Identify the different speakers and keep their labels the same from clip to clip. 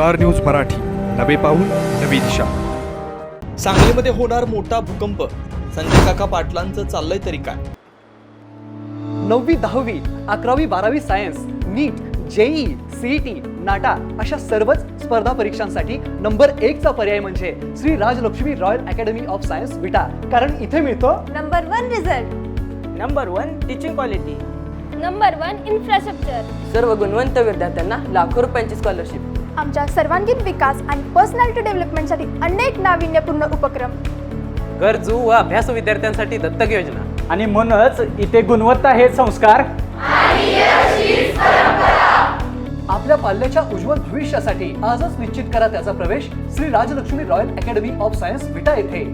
Speaker 1: Star news Marathi. नवे पाऊल नवी दिशा.
Speaker 2: सांगलीमध्ये होणार मोठा भूकंप. संजय काका पाटलांचं चाललंय तरी काय?
Speaker 3: नववी दहावी अकरावी बारावी science NEET JEE CET NATA अशा सर्वच स्पर्धा परीक्षांसाठी नंबर एकचा पर्याय म्हणजे Shri Rajlakshmi royal academy of science Vita. कारण इथे मिळतो
Speaker 4: number one result.
Speaker 5: Number one teaching quality
Speaker 4: number one infrastructure
Speaker 6: सर्व गुणवंत विद्यार्थ्यांना लाखो रुपयांची स्कॉलरशिप
Speaker 7: आमच्या सर्वांगीण विकास आणि पर्सनॅलिटी डेव्हलपमेंटसाठी अनेक नाविन्यपूर्ण उपक्रम.
Speaker 5: गरजू व अभ्यासू विद्यार्थ्यांसाठी दत्तक योजना. आणि म्हणूनच इथे गुणवत्ता हे संस्कार.
Speaker 3: आपल्या पाल्याच्या उज्ज्वल भविष्यासाठी आजच निश्चित करा त्याचा प्रवेश Shri Rajlakshmi royal academy of science Vita येथे.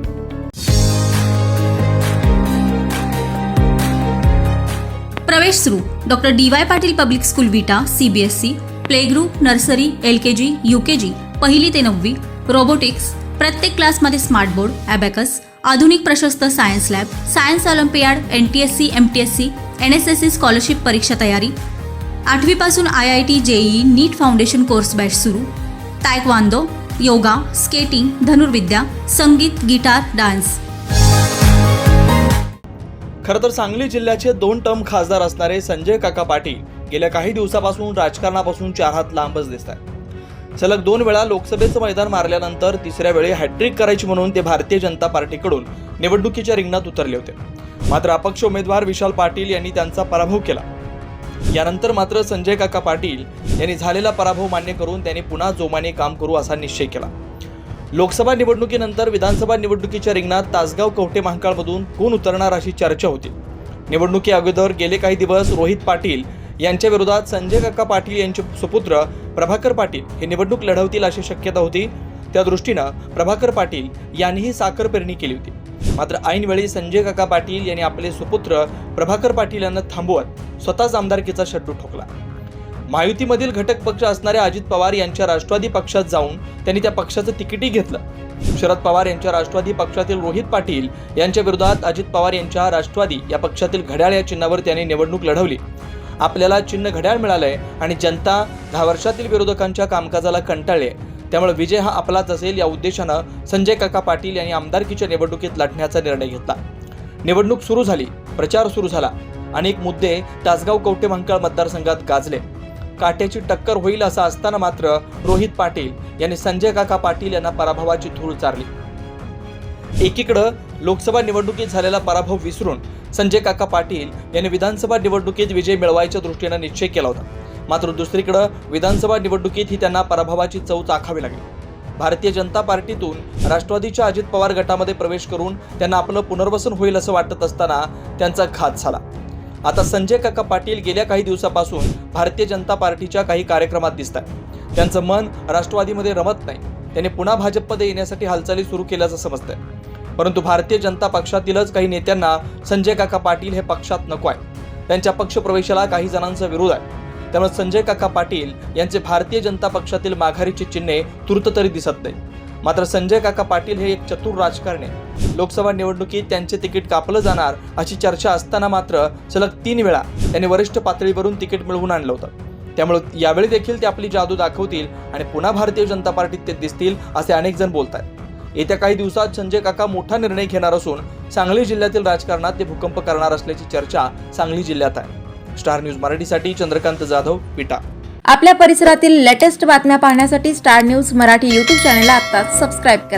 Speaker 8: प्रवेश सुरू. Doctor D Y Patil public school Vita CBSE playgroup nursery L K G U K G पहिली ते नववी रोबोटिक्स प्रत्येक क्लासमध्ये स्मार्ट बोर्ड ॲबॅकस आधुनिक प्रशस्त science lab science olympiad N T S C M T S C N S S C scholarship परीक्षा तयारी. आठवीपासून I I T JEE NEET foundation course batch सुरू. तायक्वांदो योगा स्केटिंग धनुर्विद्या संगीत guitar dance.
Speaker 2: खरं तर सांगली जिल्ह्याचे दोन टर्म खासदार असणारे संजय काका पाटील गेल्या काही दिवसापासून राजकारणापासून चार हात लांबच दिसत आहेत. सलग दोन वेळा लोकसभेचं मैदान मारल्यानंतर तिसऱ्या वेळी हॅट्रिक करायची म्हणून ते भारतीय जनता पार्टीकडून निवडणुकीच्या रिंगणात उतरले होते. मात्र अपक्ष उमेदवार विशाल पाटील यांनी त्यांचा पराभव केला. यानंतर मात्र संजय काका पाटील यांनी झालेला पराभव मान्य करून त्यांनी पुन्हा जोमाने काम करू असा निश्चय केला. लोकसभा निवडणुकीनंतर विधानसभा निवडणुकीच्या रिंगणात तासगाव कवटे महाकाळमधून कोण उतरणार अशी चर्चा होती. निवडणुकी अगोदर गेले काही दिवस रोहित पाटील यांच्या विरोधात संजय काका पाटील यांचे सुपुत्र प्रभाकर पाटील हे निवडणूक लढवतील अशी शक्यता होती. त्या दृष्टीनं प्रभाकर पाटील यांनीही साखर पेरणी केली होती. मात्र ऐनवेळी संजय काका पाटील यांनी आपले सुपुत्र प्रभाकर पाटील यांना थांबवत स्वतःच आमदारकीचा शड्डू ठोकला. महायुतीमधील घटक पक्ष असणाऱ्या अजित पवार यांच्या राष्ट्रवादी पक्षात जाऊन त्यांनी त्या पक्षाचं तिकीटही घेतलं. शरद पवार यांच्या राष्ट्रवादी पक्षातील रोहित पाटील यांच्या विरोधात अजित पवार यांच्या राष्ट्रवादी या पक्षातील घड्याळ या चिन्हावर त्यांनी निवडणूक लढवली. आपल्याला चिन्ह घड्याळ मिळालंय आणि जनता दहा वर्षातील विरोधकांच्या कामकाजाला कंटाळले त्यामुळे विजय हा आपलाच असेल या उद्देशानं संजय काका पाटील यांनी आमदारकीच्या निवडणुकीत लढण्याचा निर्णय घेतला. निवडणूक सुरू झाली प्रचार सुरू झाला. अनेक मुद्दे तासगाव कवटे मंकाळ मतदारसंघात गाजले. काट्याची टक्कर होईल असं असताना मात्र रोहित पाटील यांनी संजय काका पाटील यांना पराभवाची धूळ चारली. एकीकडं लोकसभा निवडणुकीत झालेला पराभव विसरून संजय काका पाटील यांनी विधानसभा निवडणुकीत विजय मिळवायच्या दृष्टीनं निश्चय केला होता. मात्र दुसरीकडं विधानसभा निवडणुकीत ही त्यांना पराभवाची चव चाखावी लागली. भारतीय जनता पार्टीतून राष्ट्रवादीच्या अजित पवार गटामध्ये प्रवेश करून त्यांना आपलं पुनर्वसन होईल असं वाटत असताना त्यांचा घात झाला. आता संजय काका पाटील गेल्या काही दिवसापासून भारतीय जनता पार्टीच्या काही कार्यक्रमात दिसत आहेत त्यांचं मन राष्ट्रवादीमध्ये रमत नाही. त्यांनी पुन्हा भाजपमध्ये येण्यासाठी हालचाली सुरू केल्याचं समजतंय. परंतु भारतीय जनता पक्षातीलच काही नेत्यांना संजय काका पाटील हे पक्षात नको आहे. त्यांच्या पक्षप्रवेशाला काही जणांचा विरोध आहे. त्यामुळे संजय काका पाटील यांचे भारतीय जनता पक्षातील माघारीची चिन्हे तूर्त तरी दिसत नाही मात्र संजय काका पाटील हे एक चतुर राजकारणी लोकसभा निवडणुकीत त्यांचे तिकीट कापलं जाणार अशी चर्चा असताना मात्र सलग तीन वेळा त्यांनी वरिष्ठ पातळीवरून तिकीट मिळवून आणलं होतं. त्यामुळे यावेळी देखील ते आपली जादू दाखवतील आणि पुन्हा भारतीय जनता पार्टीत ते दिसतील असे अनेक जण बोलत आहेत येत्या काही दिवसात संजय काका मोठा निर्णय घेणार असून सांगली जिल्ह्यातील राजकारणात ते भूकंप करणार असल्याची चर्चा सांगली जिल्ह्यात आहे. स्टार न्यूज मराठीसाठी चंद्रकांत जाधव विटा.
Speaker 9: आपल्या परिसरातील लेटेस्ट बातम्या पाहण्यासाठी स्टार न्यूज मराठी यूट्यूब चॅनलला आत्ताच सबस्क्राईब करा.